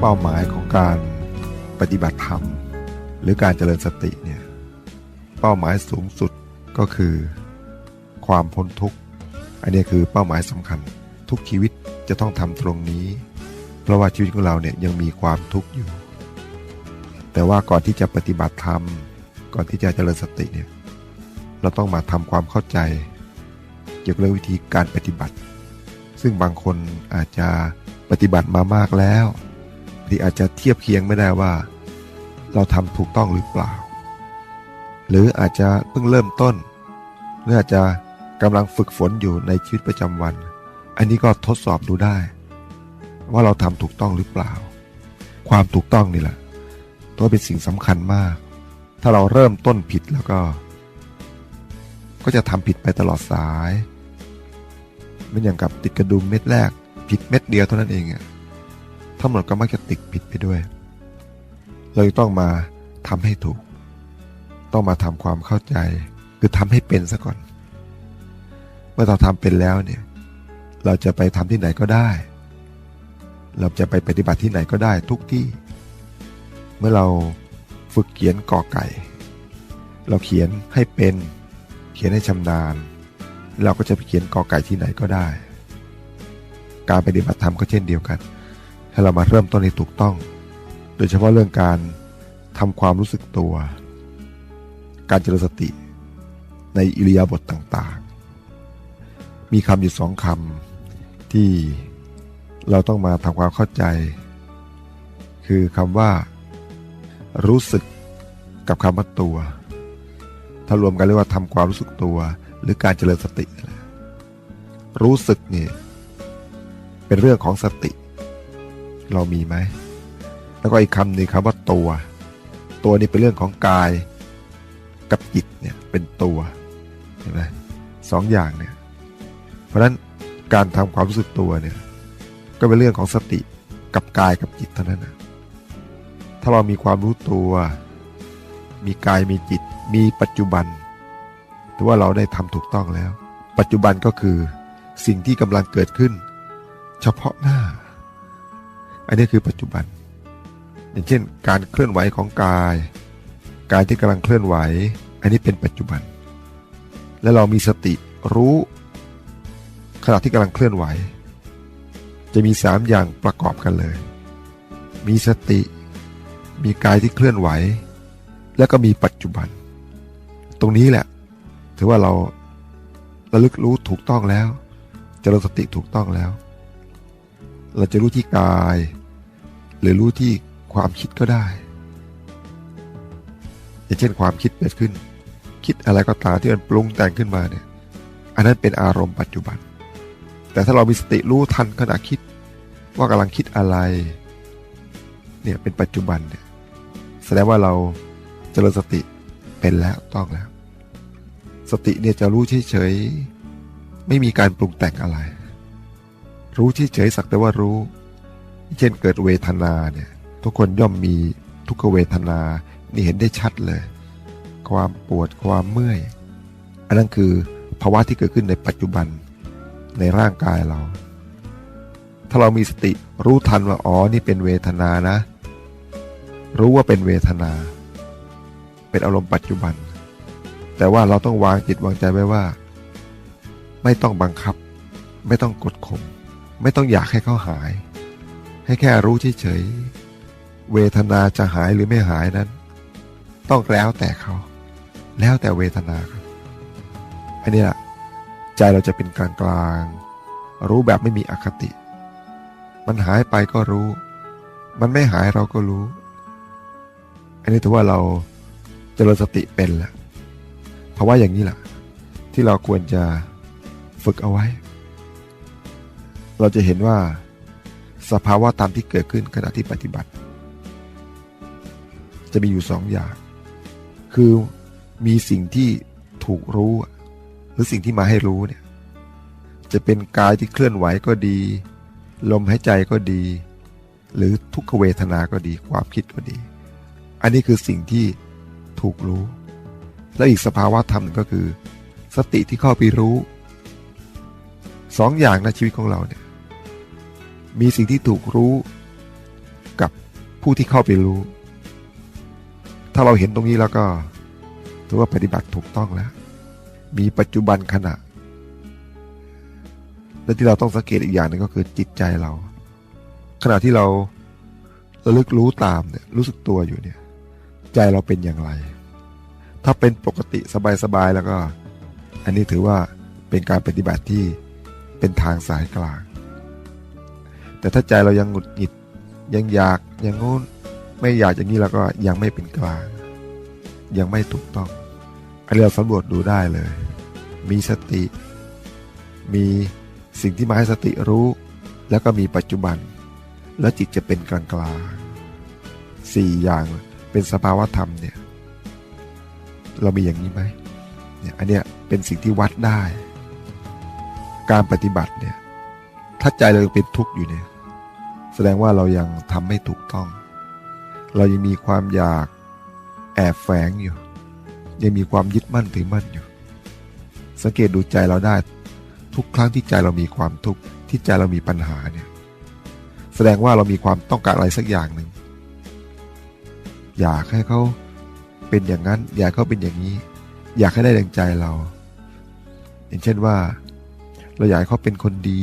เป้าหมายของการปฏิบัติธรรม หรือการเจริญสติเนี่ยเป้าหมายสูงสุดก็คือ ความพ้นทุกข์อันนี้คือเป้าหมายสำคัญ ทุกชีวิตจะต้องทำตรงนี้ เพราะว่าชีวิตของเราเนี่ยยังมีความทุกข์อยู่ แต่ว่าก่อนที่จะปฏิบัติธรรม ก่อนที่จะเจริญสติเนี่ยเราต้องมาทำความเข้าใจ เกี่ยวกับเรื่องวิธีการปฏิบัติ ซึ่งบางคนอาจจะปฏิบัติมามากแล้ว ที่อาจจะเทียบเคียงไม่ได้ว่า เราทำถูกต้องหรือเปล่า หรืออาจจะเพิ่งเริ่มต้น หรืออาจจะกำลังฝึกฝนอยู่ในชีวิตประจำวัน อันนี้ก็ทดสอบดูได้ ว่าเราทำถูกต้องหรือเปล่า ความถูกต้องนี่แหละตัวเป็นสิ่งสำคัญมาก ถ้าเราเริ่มต้นผิดแล้วก็ ก็จะทำผิดไปตลอดสายเหมันอย่างกับติดกระดุมเม็ดแรก ผิดเม็ดเดียวเท่านั้นเองอะ ทั้งหมดก็มักจะติดผิดไปด้วย เราต้องมาทำให้ถูก ต้องมาทำความเข้าใจ คือทำให้เป็นซะก่อน เมื่อเราทำเป็นแล้วเนี่ย เราจะไปทำที่ไหนก็ได้ เราจะไปปฏิบัติที่ไหนก็ได้ทุกที่ เมื่อเราฝึกเขียนกอไก่ เราเขียนให้เป็น เขียนให้ชำนาญ เราก็จะไปเขียนกอไก่ที่ไหนก็ได้ การปฏิบัติธรรมก็เช่นเดียวกัน ให้เรามาเริ่มต้นให้ถูกต้อง โดยเฉพาะเรื่องการทำความรู้สึกตัว การเจริญสติในอิริยาบถต่างๆ มีคำอยู่สองคำที่เราต้องมาทำความเข้าใจ คือคำว่า รู้สึกกับคำว่าตัว ถ้ารวมกันเรียกว่าทำความรู้สึกตัว หรือการเจริญสติ รู้สึกนี่เป็นเรื่องของสติ เรามีไหม แล้วก็อีกคำหนึ่งคำว่าตัว ตัวนี้เป็นเรื่องของกายกับจิตเนี่ยเป็นตัวเห็นไหมสองอย่างเนี่ย เพราะฉะนั้นการทำความรู้สึกตัวเนี่ย ก็เป็นเรื่องของสติกับกายกับจิตเท่านั้นนะถ้าเรามีความรู้ตัว มีกายมีจิต มีปัจจุบันถือว่าเราได้ทำถูกต้องแล้ว ปัจจุบันก็คือสิ่งที่กำลังเกิดขึ้น เฉพาะหน้า อันนี้คือปัจจุบัน อย่างเช่น การเคลื่อนไหวของกาย กายที่กำลังเคลื่อนไหว อันนี้เป็นปัจจุบัน และเรามีสติรู้ขณะที่กำลังเคลื่อนไหว จะมีสามอย่างประกอบกันเลย มีสติ มีกายที่เคลื่อนไหว แล้วก็มีปัจจุบัน ตรงนี้แหละ ถือว่าเราระลึกรู้ถูกต้องแล้วจเจริญสติถูกต้องแล้ว เราจะรู้ที่กาย หรือรู้ที่ความคิดก็ได้อย่างเช่นความคิดเกิดขึ้น คิดอะไรก็ตามที่มันปรุงแต่งขึ้นมาเนี่ย อันนั้นเป็นอารมณ์ปัจจุบัน แต่ถ้าเรามีสติรู้ทันขณะคิด ว่ากำลังคิดอะไร เนี่ยเป็นปัจจุบันเนี่ยแสดงว่าเราเจริญสติเป็นแล้วต้องแล้ว สติเนี่ยจะรู้เฉยๆไม่มีการปรุงแต่งอะไร รู้เฉยๆสักแต่ว่ารู้ เช่นเกิดเวทนาเนี่ยทุกคนย่อมมีทุกเวทนา นี่เห็นได้ชัดเลย ความปวดความเมื่อย อันนั้นคือภาวะที่เกิดขึ้นในปัจจุบันในร่างกายเรา ถ้าเรามีสติรู้ทันว่าอ๋อนี่เป็นเวทนานะ รู้ว่าเป็นเวทนา เป็นอารมณ์ปัจจุบัน แต่ว่าเราต้องวางจิตวางใจไว้ว่า ไม่ต้องบังคับ ไม่ต้องกดข่มไม่ต้องอยากให้เขาหาย ให้แค่รู้เฉยๆเวทนาจะหายหรือไม่หายนั้น ต้องแล้วแต่เขา แล้วแต่เวทนาครับอันนี้แหละใจเราจะเป็นกลางกลางรู้แบบไม่มีอคติ มันหายไปก็รู้ มันไม่หายเราก็รู้ อันนี้ถือว่าเราเจริญสติเป็นล้วเพราะว่าอย่างนี้แหละที่เราควรจะฝึกเอาไว้ เราจะเห็นว่า สภาวะธรรมที่เกิดขึ้นขณะที่ปฏิบัติ จะมีอยู่สองอย่าง คือมีสิ่งที่ถูกรู้ หรือสิ่งที่มาให้รู้เนี่ยจะเป็นกายที่เคลื่อนไหวก็ดี ลมหายใจก็ดี หรือทุกขเวทนาก็ดีความคิดก็ดี อันนี้คือสิ่งที่ถูกรู้ และอีกสภาวะธรรมหนึ่งก็คือ สติที่เข้าไปรู้สองอย่างในชีวิตของเราเนี่ย มีสิ่งที่ถูกรู้กับผู้ที่เข้าไปรู้ ถ้าเราเห็นตรงนี้แล้วก็ถือว่าปฏิบัติถูกต้องแล้ว มีปัจจุบันขณะ และที่เราต้องสังเกตอีกอย่างหนึ่งก็คือจิตใจเรา ขณะที่เราระลึกรู้ตามเนี่ยรู้สึกตัวอยู่เนี่ย ใจเราเป็นอย่างไร ถ้าเป็นปกติสบายๆแล้วก็ อันนี้ถือว่าเป็นการปฏิบัติที่เป็นทางสายกลาง แต่ถ้าใจเรายังหงุดหงิด ยังอยากยังงู้นไม่อยากอย่างนี้แล้วก็ยังไม่เป็นกลาง ยังไม่ถูกต้องอันนี้เราสำรวจดูได้เลย มีสติ มีสิ่งที่มาให้สติรู้ แล้วก็มีปัจจุบัน แล้วจิตจะเป็นกลางกลางสี่อย่างเป็นสภาวะธรรมเนี่ย เรามีอย่างนี้ไหมเนี่ยอันเนี้ยเป็นสิ่งที่วัดได้ การปฏิบัติเนี่ย ถ้าใจเราเป็นทุกข์อยู่เนี่ย ดงว่าเรายังทำไม่ถูกต้อง เรายังมีความอยากแอบแฝงอยู่ ยังมีความยึดมั่นถือมั่นอยู่ สังเกตดูใจเราได้ ทุกครั้งที่ใจเรามีความทุกข์ที่ใจเรามีปัญหาเนี่ย แสดงว่าเรามีความต้องการอะไรสักอย่างหนึ่งอยากให้เขาเป็นอย่างนั้น อยากให้เขาเป็นอย่างนี้ อยากให้ได้ดังใจเรา อย่างเช่นว่า เราอยากให้เขาเป็นคนดี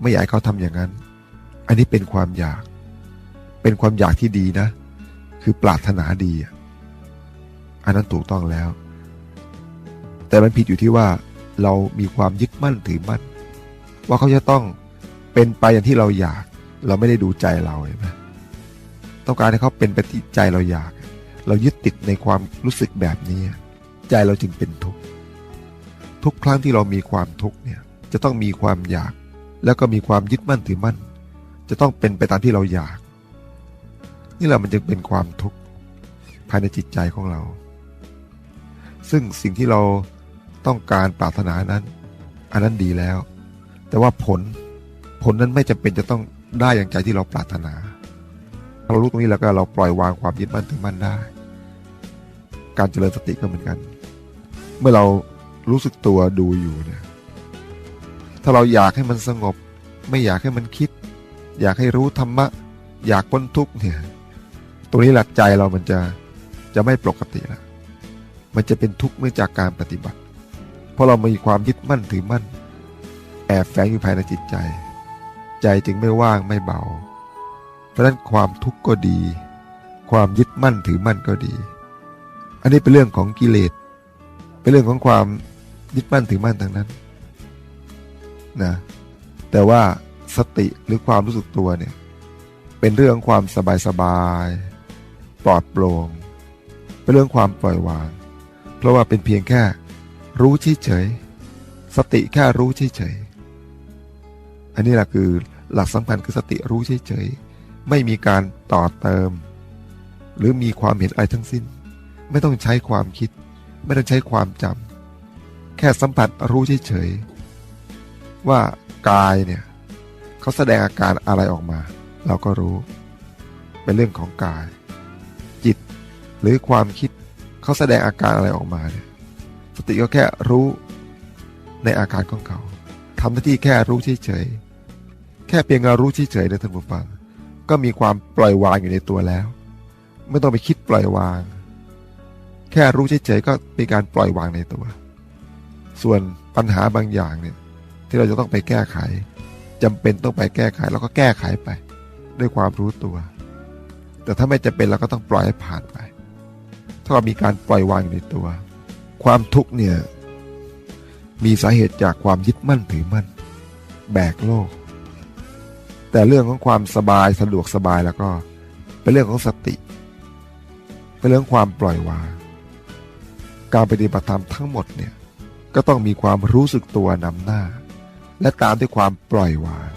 ไม่อยากให้เขาทำอย่างนั้น อันนี้เป็นความอยาก เป็นความอยากที่ดีนะ คือปรารถนาดี อันนั้นถูกต้องแล้ว แต่มันผิดอยู่ที่ว่าเรามีความยึดมั่นถือมั่น ว่าเขาจะต้องเป็นไปอย่างที่เราอยาก เราไม่ได้ดูใจเราเห็นไหมต้องการให้เขาเป็นไปที่ใจเราอยาก เรายึดติดในความรู้สึกแบบนี้ ใจเราจึงเป็นทุกข์ทุกครั้งที่เรามีความทุกข์เนี่ยจะต้องมีความอยาก แล้วก็มีความยึดมั่นถือมั่น จะต้องเป็นไปตามที่เราอยาก นี่แหละมันจึงเป็นความทุกข์ภายในจิตใจของเรา ซึ่งสิ่งที่เราต้องการปรารถนานั้น อันนั้นดีแล้ว แต่ว่าผลผลนั้นไม่จำเป็นจะต้องได้อย่างใจที่เราปรารถนาเรารู้ตรงนี้แล้วก็เราปล่อยวางความยึดมั่นถือมั่นได้ การเจริญสติก็เหมือนกัน เมื่อเรารู้สึกตัวดูอยู่เนี่ยถ้าเราอยากให้มันสงบ ไม่อยากให้มันคิด อยากให้รู้ธรรมะ อยากพ้นทุกข์เนี่ยตรงนี้หลักใจเรามันจะจะไม่ปกติแล้วมันจะเป็นทุกข์เมื่อจากการปฏิบัติ เพราะเรามีความยึดมั่นถือมั่น แอบแฝงอยู่ภายในจิตใจ ใจจึงไม่ว่างไม่เบา เพราะฉะนั้นความทุกข์ก็ดี ความยึดมั่นถือมั่นก็ดี อันนี้เป็นเรื่องของกิเลสเป็นเรื่องของความยึดมั่นถือมั่นทางนั้นนะแต่ว่า สติหรือความรู้สึกตัวเนี่ยเป็นเรื่องความสบายสบายปลอดโปร่งเป็นเรื่องความปล่อยวาง เพราะว่าเป็นเพียงแค่รู้เฉยๆสติแค่รู้เฉยๆอันนี้แหละคือหลักสำคัญคือสติรู้เฉยๆไม่มีการต่อเติม หรือมีความเห็นอะไรทั้งสิ้น ไม่ต้องใช้ความคิด ไม่ต้องใช้ความจำแค่สัมผัสรู้เฉยๆว่ากายเนี่ย เขาแสดงอาการอะไรออกมา เราก็รู้ เป็นเรื่องของกาย จิตหรือความคิดเขาแสดงอาการอะไรออกมาเนี่ยสติก็แค่รู้ในอาการของเขาทำหน้าที่แค่รู้เฉยๆแค่เพียงเรารู้เฉยๆนะท่านผู้ฟังก็มีความปล่อยวางอยู่ในตัวแล้ว ไม่ต้องไปคิดปล่อยวาง แค่รู้เฉยๆก็เป็นการปล่อยวางในตัว ส่วนปัญหาบางอย่างเนี่ยที่เราจะต้องไปแก้ไข จำเป็นต้องไปแก้ไขเราก็แก้ไขไป ด้วยความรู้ตัว แต่ถ้าไม่จำเป็นเราก็ต้องปล่อยให้ผ่านไป ถ้าเรามีการปล่อยวางอยู่ในตัว ความทุกข์เนี่ยมีสาเหตุจากความยึดมั่นถือมั่น แบกโลก แต่เรื่องของความสบายสะดวกสบายแล้วก็เป็นเรื่องของสติ เป็นเรื่องความปล่อยวาง การปฏิบัติธรรมทั้งหมดเนี่ยก็ต้องมีความรู้สึกตัวนำหน้า และตามด้วยความปล่อยวาง